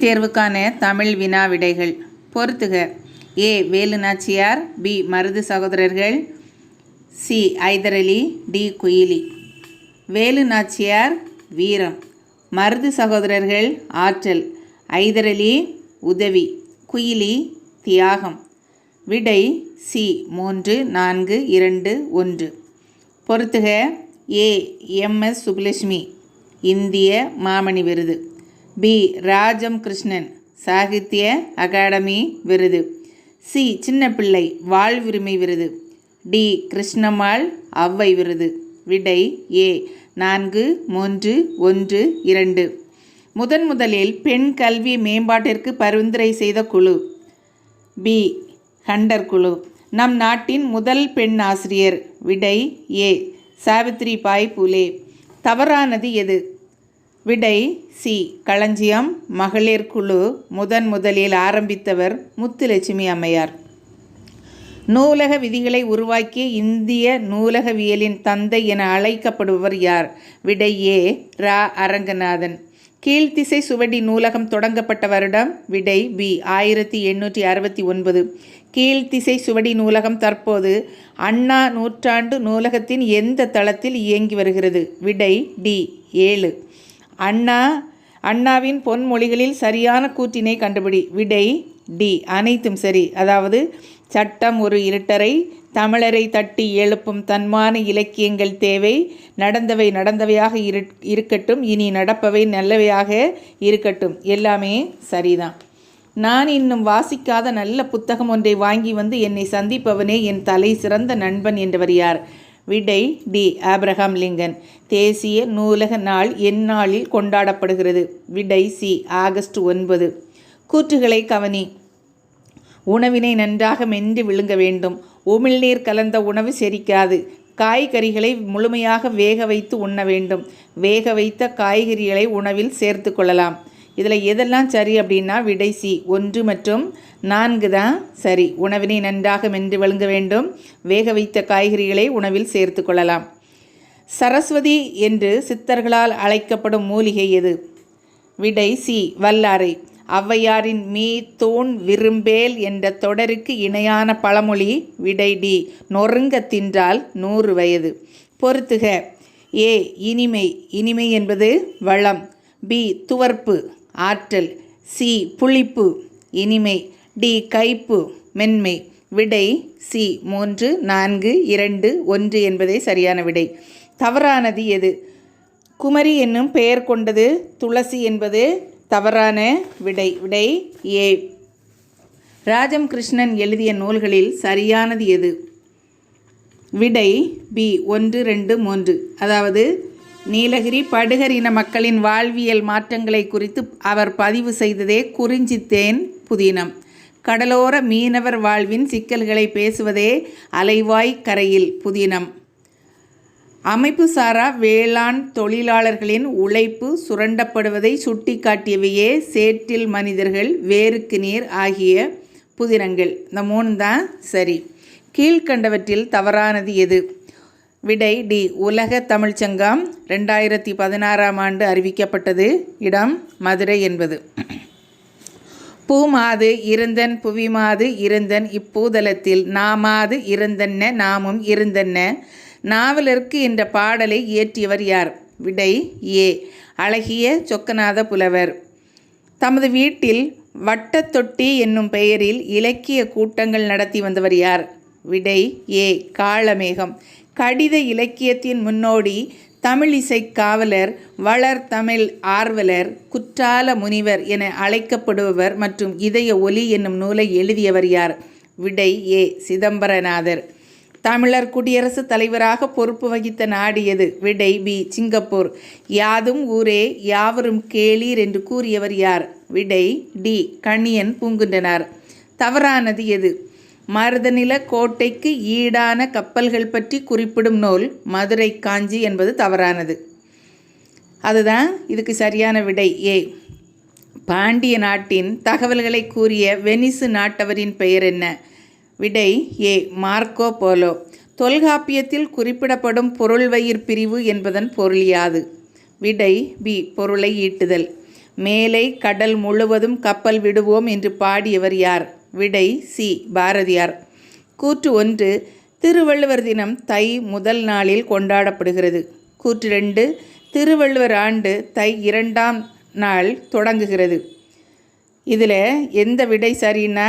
தேர்வுக்கான தமிழ் வினா விடைகள். பொறுத்துக. ஏ. வேலு நாச்சியார் பி. மருது சகோதரர்கள். சி. ஐதரலி டி. குயிலி. வேலு நாச்சியார் வீரம். மருது சகோதரர்கள் ஆற்றல். ஐதரலி உதவி. குயிலி தியாகம். விடை சி. மூன்று நான்கு இரண்டு ஒன்று. பொறுத்துக. ஏ. M S Subbulakshmi. இந்திய மாமணி விருது. பி. ராஜம் கிருஷ்ணன் சாகித்ய அகாடமி விருது. சி. சின்னப்பிள்ளை வாழ்வுரிமை விருது. டி. கிருஷ்ணம்மாள் அவ்வை விருது. விடை ஏ. நான்கு மூன்று ஒன்று இரண்டு. முதன் முதலில் பெண் கல்வி மேம்பாட்டிற்கு பரிந்துரை செய்த குழு. பி. ஹண்டர் குழு. நம் நாட்டின் முதல் பெண் ஆசிரியர். விடை ஏ. சாவித்ரி பாய் பூலே. தவறானது எது? விடை சி. களஞ்சியம். மகளிர் குழு முதன் முதலில் ஆரம்பித்தவர் முத்துலட்சுமி அம்மையார். நூலக விதிகளை உருவாக்கிய இந்திய நூலகவியலின் தந்தை என அழைக்கப்படுபவர் யார்? விடை ஏ. ரா. அரங்கநாதன். கீழ்த்திசை சுவடி நூலகம் தொடங்கப்பட்ட வருடம் விடை பி. ஆயிரத்தி எண்ணூற்றி அறுபத்தி ஒன்பது. கீழ்த்திசை சுவடி நூலகம் தற்போது அண்ணா நூற்றாண்டு நூலகத்தின் எந்த தளத்தில் இயங்கி வருகிறது? விடை டி. ஏழு. அண்ணா அண்ணாவின் பொன்மொழிகளில் சரியான கூற்றினை கண்டுபிடி. விடை டி. அனைத்தும் சரி. அதாவது சட்டம் ஒரு இருட்டரை தமிழரை தட்டி எழுப்பும் தன்மான இலக்கியங்கள் தேவை நடந்தவை நடந்தவையாக இரு இருக்கட்டும் இனி நடப்பவை நல்லவையாக இருக்கட்டும். எல்லாமே சரிதான். நான் இன்னும் வாசிக்காத நல்ல புத்தகம் ஒன்றை வாங்கி வந்து என்னை சந்திப்பவனே என் தலை சிறந்த நண்பன் என்றவர் யார்? விடை டி. Abraham Lincoln. தேசிய நூலக நாள் எந்நாளில் கொண்டாடப்படுகிறது. விடை சி. ஆகஸ்ட் ஒன்பது. கூற்றுகளை கவனி. உணவினை நன்றாக மென்று விழுங்க வேண்டும். உமிழ்நீர் கலந்த உணவு செரிக்காது. காய்கறிகளை முழுமையாக வேக வைத்து உண்ண வேண்டும். வேக வைத்த காய்கறிகளை உணவில் சேர்த்து கொள்ளலாம். இதில் எதெல்லாம் சரி அப்படின்னா விடை சி ஒன்று மற்றும் நான்கு தான் சரி. உணவினை நன்றாக மென்று விழுங்க வேண்டும். வேக வைத்த காய்கறிகளை உணவில் சேர்த்து கொள்ளலாம். சரஸ்வதி என்று சித்தர்களால் அழைக்கப்படும் மூலிகை எது? விடை சி வல்லாரை. ஔவையாரின் மீ தூண் விரும்பேல் என்ற தொடருக்கு இணையான பழமொழி விடை டி நொறுங்க தின்றால் நூறு வயது. பொறுத்துக. ஏ இனிமை. இனிமை என்பது வளம். பி துவர்ப்பு. ஆற்றல் சி புளிப்பு இனிமை டி கைப்பு மென்மை விடை சி மூன்று நான்கு இரண்டு ஒன்று என்பதே சரியான விடை. தவறானது எது? குமரி என்னும் பெயர் கொண்டது துளசி என்பது தவறான விடை. விடை ஏ. ராஜம் கிருஷ்ணன் எழுதிய நூல்களில் சரியானது எது? விடை பி ஒன்று ரெண்டு மூன்று. அதாவது நீலகிரி படுகர் இன மக்களின் வாழ்வியல் மாற்றங்களை குறித்து அவர் பதிவு செய்ததே குறிஞ்சித்தேன் புதினம். கடலோர மீனவர் வாழ்வின் சிக்கல்களை பேசுவதே அலைவாய் கரையில் புதினம். அமைப்பு சாரா வேளாண் தொழிலாளர்களின் உழைப்பு சுரண்டப்படுவதை சுட்டிக்காட்டியவையே சேற்றில் மனிதர்கள் வேருக்கு நீர் ஆகிய புதினங்கள். இந்த மூணு தான் சரி. கீழ்கண்டவற்றில் தவறானது எது? விடை டி. உலக தமிழ்ச்சங்கம் ரெண்டாயிரத்தி பதினாறாம் ஆண்டு அறிவிக்கப்பட்டது. இடம் மதுரை என்பது. பூமாது இருந்தன் புவிமாது இருந்தன் இப்பூதலத்தில் நாமாது இருந்தன்ன நாமும் இருந்தன்ன. நாவலருக்கு என்ற பாடலை இயற்றியவர் யார்? விடை ஏ. அழகிய சொக்கநாத புலவர். தமது வீட்டில் வட்டத்தொட்டி என்னும் பெயரில் இலக்கிய கூட்டங்கள் நடத்தி வந்தவர் யார்? விடை ஏ. காளமேகம். கடித இலக்கியத்தின் முன்னோடி தமிழிசை காவலர் வளர் தமிழ் ஆர்வலர் குற்றால முனிவர் என அழைக்கப்படுபவர் மற்றும் இதய ஒலி என்னும் நூலை எழுதியவர் யார்? விடை ஏ. சிதம்பரநாதர். தமிழர் குடியரசுத் தலைவராக பொறுப்பு வகித்த நாடு எது? விடை பி. சிங்கப்பூர். யாதும் ஊரே யாவரும் கேளீர் என்று கூறியவர் யார்? விடை டி. கண்ணியன் பூங்குன்றனார். தவறானது எது? மருதநில கோட்டைக்கு ஈடான கப்பல்கள் பற்றி குறிப்பிடும் நூல் மதுரை காஞ்சி என்பது தவறானது. அதுதான் இதுக்கு சரியான விடை. ஏ. பாண்டிய நாட்டின் தகவல்களை கூறிய வெனிசு நாட்டவரின் பெயர் என்ன? விடை ஏ. Marco polo. தொல்காப்பியத்தில் குறிப்பிடப்படும் பொருள்வயிர் பிரிவு என்பதன் பொருள் யாது? விடை பி. பொருளை ஈட்டுதல். மேலை கடல் முழுவதும் கப்பல் விடுவோம் என்று பாடியவர் யார்? விடை சி. பாரதியார். கூற்று ஒன்று திருவள்ளுவர் தினம் தை முதல் நாளில் கொண்டாடப்படுகிறது. கூற்று ரெண்டு திருவள்ளுவர் ஆண்டு தை இரண்டாம் நாள் தொடங்குகிறது. இதில் எந்த விடை சரின்னா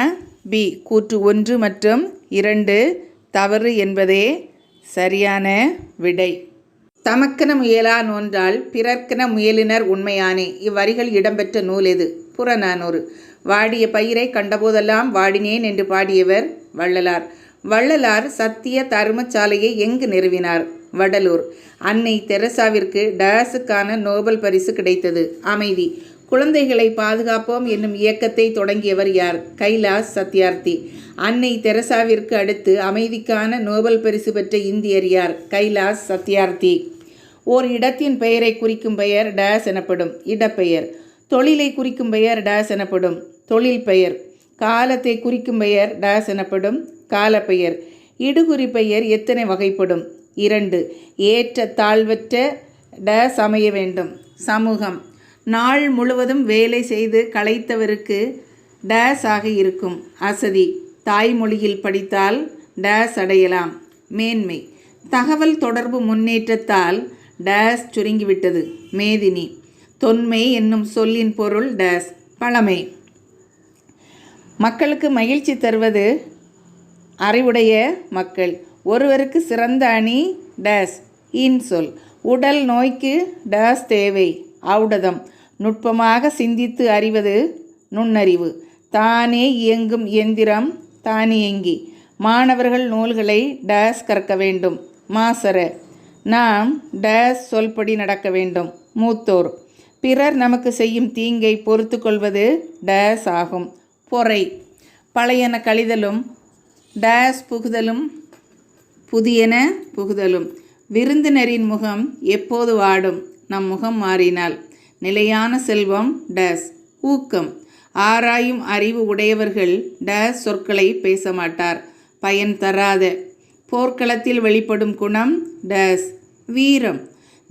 பி. கூற்று ஒன்று மற்றும் இரண்டு தவறு என்பதே சரியான விடை. தமக்கென முயலா நோன்றால் பிறர்க்கென முயலினர் உண்மையானே. இவ்வரிகள் இடம்பெற்ற நூல் எது? புறநானூறு. வாடிய பயிரை கண்டபோதெல்லாம் வாடினேன் என்று பாடியவர் வள்ளலார். வள்ளலார் சத்திய தர்மசாலையை எங்கு நிறுவினார்? வடலூர். அன்னை தெரசாவிற்கு டயாஸுக்கான நோபல் பரிசு கிடைத்தது. அமைதி. குழந்தைகளை பாதுகாப்போம் என்னும் இயக்கத்தை தொடங்கியவர் யார்? கைலாஸ் சத்யார்த்தி. அன்னை தெரசாவிற்கு அடுத்து அமைதிக்கான நோபல் பரிசு பெற்ற இந்தியர் யார்? கைலாஸ் சத்யார்த்தி. ஓர் இடத்தின் பெயரை குறிக்கும் பெயர் டேஸ் எனப்படும். இடப்பெயர். தொழிலை குறிக்கும் பெயர் டேஸ் எனப்படும். தொழில் பெயர். காலத்தை குறிக்கும் பெயர் டேஸ் எனப்படும். காலப்பெயர். இடுகுறி பெயர் எத்தனை வகைப்படும்? இரண்டு. ஏற்ற தாழ்வற்ற டேஸ் அமைய வேண்டும். சமூகம். நாள் முழுவதும் வேலை செய்து களைத்தவருக்கு டேஸ் ஆக இருக்கும். அசதி. தாய்மொழியில் படித்தால் டேஸ் அடையலாம். மேன்மை. தகவல் தொடர்பு முன்னேற்றத்தால் டேஸ் சுருங்கிவிட்டது. மேதினி. தொன்மை என்னும் சொல்லின் பொருள் டேஸ். பழமை. மக்களுக்கு மகிழ்ச்சி தருவது அறிவுடைய மக்கள். ஒருவருக்கு சிறந்த அணி டேஸ். இன்சொல் உடல் நோய்க்கு டேஸ் தேவை. ஔடதம். நுட்பமாக சிந்தித்து அறிவது நுண்ணறிவு. தானே இயங்கும் இயந்திரம் தானியங்கி மாணவர்கள் நூல்களை டேஸ் கற்க வேண்டும். மாசர. நாம் டேஸ் சொல்படி நடக்க வேண்டும். மூத்தோர். பிறர் நமக்கு செய்யும் தீங்கை பொறுத்து கொள்வது டேஸ் ஆகும். பொறை. பழையன கழிதலும் டேஸ் புகுதலும் புதியன புகுதலும். விருந்தினரின் முகம் எப்போது வாடும்? நம் முகம் மாறினால். நிலையான செல்வம் டேஸ் ஊக்கம். ஆராயும் அறிவு உடையவர்கள் டேஸ் சொற்களை பேச மாட்டார் பயன் தராத. போர்க்களத்தில் வெளிப்படும் குணம் டேஸ் வீரம்.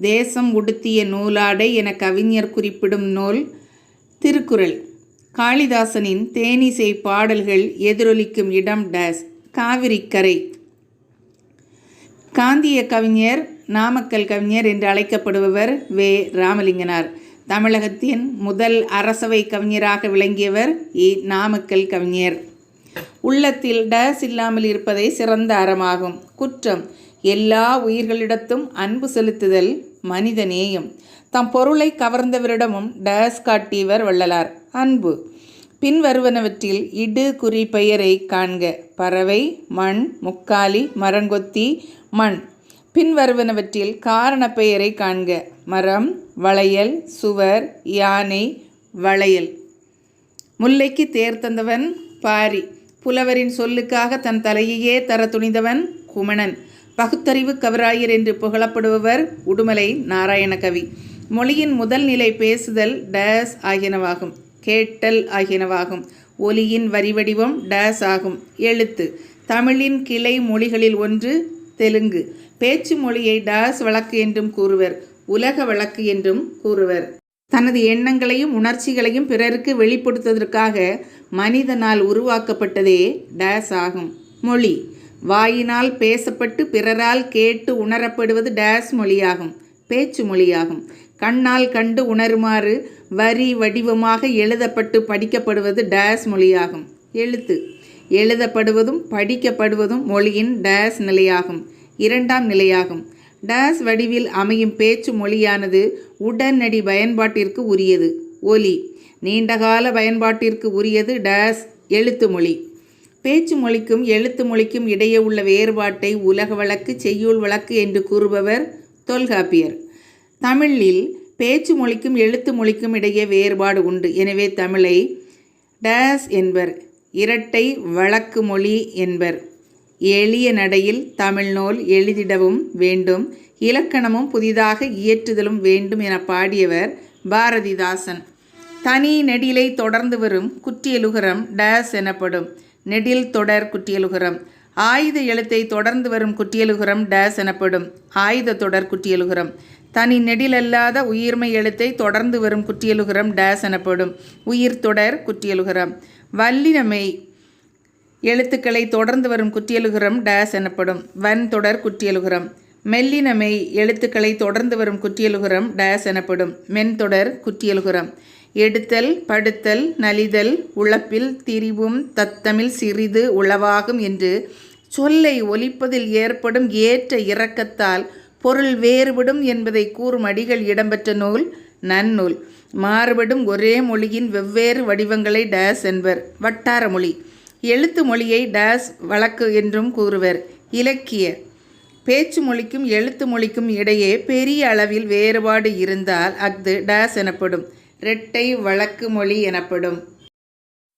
தேசம் உடுத்திய நூலாடை என கவிஞர் குறிப்பிடும் நூல் திருக்குறள். காளிதாசனின் தேனிசை பாடல்கள் எதிரொலிக்கும் இடம் டேஸ் காவிரிக்கரை. காந்திய கவிஞர் நாமக்கல் கவிஞர் என்று அழைக்கப்படுபவர் வே. ராமலிங்கனார். தமிழகத்தின் முதல் அரசவை கவிஞராக விளங்கியவர் இ. நாமக்கல் கவிஞர். உள்ளத்தில் டஸ் இல்லாமல் இருப்பதே சிறந்த அறமாகும். குற்றம். எல்லா உயிர்களிடத்தும் அன்பு செலுத்துதல் மனித நேயம் தம் பொருளை கவர்ந்தவரிடமும் டஸ் காட்டியவர் வள்ளலார். அன்பு. பின்வருவனவற்றில் இடு குறி பெயரை காண்க. பறவை மண் முக்காலி மரங்கொத்தி மண். பின்வருவனவற்றில் காரண பெயரை காண்க. மரம் வளையல் சுவர் யானை வளையல். முல்லைக்கு தேர் தந்தவன் பாரி. புலவரின் சொல்லுக்காக தன் தலையையே தர துணிந்தவன் குமணன். பகுத்தறிவு கவராயர் என்று புகழப்படுபவர் உடுமலை நாராயணகவி மொழியின் முதல் நிலை பேசுதல் டேஸ் ஆகியனவாகும். கேட்டல் ஆகியனவாகும். ஒலியின் வரிவடிவம் டேஸ் ஆகும். எழுத்து. தமிழின் கிளை மொழிகளில் ஒன்று தெலுங்கு. பேச்சு மொழியை டேஸ் வழக்கு என்றும் கூறுவர் உலக வழக்கு என்றும் கூறுவர். தனது எண்ணங்களையும் உணர்ச்சிகளையும் பிறருக்கு வெளிப்படுத்துவதற்காக மனிதனால் உருவாக்கப்பட்டதே டேஸ் ஆகும். மொழி. வாயினால் பேசப்பட்டு பிறரால் கேட்டு உணரப்படுவது டேஸ் மொழியாகும் பேச்சு மொழியாகும். கண்ணால் கண்டு உணருமாறு வரி வடிவமாக எழுதப்பட்டு படிக்கப்படுவது டேஸ் மொழியாகும். எழுத்து. எழுதப்படுவதும் படிக்கப்படுவதும் மொழியின் டேஸ் நிலையாகும். இரண்டாம் நிலையாகும். டேஸ் வடிவில் அமையும் பேச்சு மொழியானது உடனடி பயன்பாட்டிற்கு உரியது. ஒலி. நீண்டகால பயன்பாட்டிற்கு உரியது டேஸ் எழுத்து மொழி. பேச்சு மொழிக்கும் எழுத்து மொழிக்கும் இடையே உள்ள வேறுபாட்டை உலக வழக்கு செய்யுள் வழக்கு என்று கூறுபவர் தொல்காப்பியர். தமிழில் பேச்சு மொழிக்கும் எழுத்து மொழிக்கும் இடையே வேறுபாடு உண்டு. எனவே தமிழை டேஸ் என்பர். இரட்டை வழக்கு மொழி என்பர். எளிய நடையில் தமிழ் நூல் எழுதிடவும் வேண்டும். இலக்கணமும் புதிதாக இயற்றுதலும் வேண்டும் என பாடியவர் பாரதிதாசன். தனி நெடிலை தொடர்ந்து வரும் குற்றியலுகரம் டேஸ் எனப்படும். நெடில் தொடர் குற்றியலுகரம். ஆயுத எழுத்தை தொடர்ந்து வரும் குற்றியலுகரம் டேஸ் எனப்படும். ஆயுத தொடர் குற்றியலுகரம். தனி நெடிலல்லாத உயிர்மை எழுத்தை தொடர்ந்து வரும் குற்றியலுகரம் டேஸ் எனப்படும். உயிர் தொடர் குற்றியலுகரம். வல்லினமை எழுத்துக்களை தொடர்ந்து வரும் குற்றியலுகரம் டேஸ் எனப்படும். வன் தொடர் குற்றியலுகரம். மெல்லினமை எழுத்துக்களை தொடர்ந்து வரும் குற்றியலுகரம் டேஸ் எனப்படும். மென்தொடர் குற்றியலுகரம். எடுத்தல் படுத்தல் நலிதல் உழப்பில் திரிவும் தத்தமிழ் சிறிது உளவாகும் என்று சொல்லை ஒலிப்பதில் ஏற்படும் ஏற்ற இறக்கத்தால் பொருள் வேறுபடும் என்பதை கூறும் அடிகள் இடம்பெற்ற நூல் நன்னூல். மாறுபடும் ஒரே மொழியின் வெவ்வேறு வடிவங்களை டேஸ் என்பர். வட்டார மொழி. எழுத்து மொழியை டேஸ் வழக்கு என்றும் கூறுவர். இலக்கிய. பேச்சு மொழிக்கும் எழுத்து மொழிக்கும் இடையே பெரிய அளவில் வேறுபாடு இருந்தால் அஃது டேஸ் எனப்படும். இரட்டை வழக்கு மொழி எனப்படும்.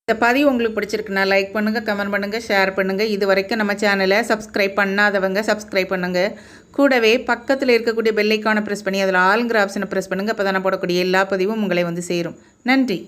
இந்த பதிவு உங்களுக்கு பிடிச்சிருக்குன்னா லைக் பண்ணுங்கள் கமெண்ட் பண்ணுங்கள் ஷேர் பண்ணுங்கள் இது வரைக்கும் நம்ம சேனலை சப்ஸ்கிரைப் பண்ணாதவங்க சப்ஸ்கிரைப் பண்ணுங்கள் கூடவே பக்கத்தில் இருக்கக்கூடிய பெல்லைக்கான ப்ரெஸ் பண்ணி அதில் ஆளுங்கிற ஆப்ஷனை ப்ரெஸ் பண்ணுங்கள் அப்போ தான் நான் போடக்கூடிய எல்லா பதிவும் உங்களை வந்து சேரும். நன்றி.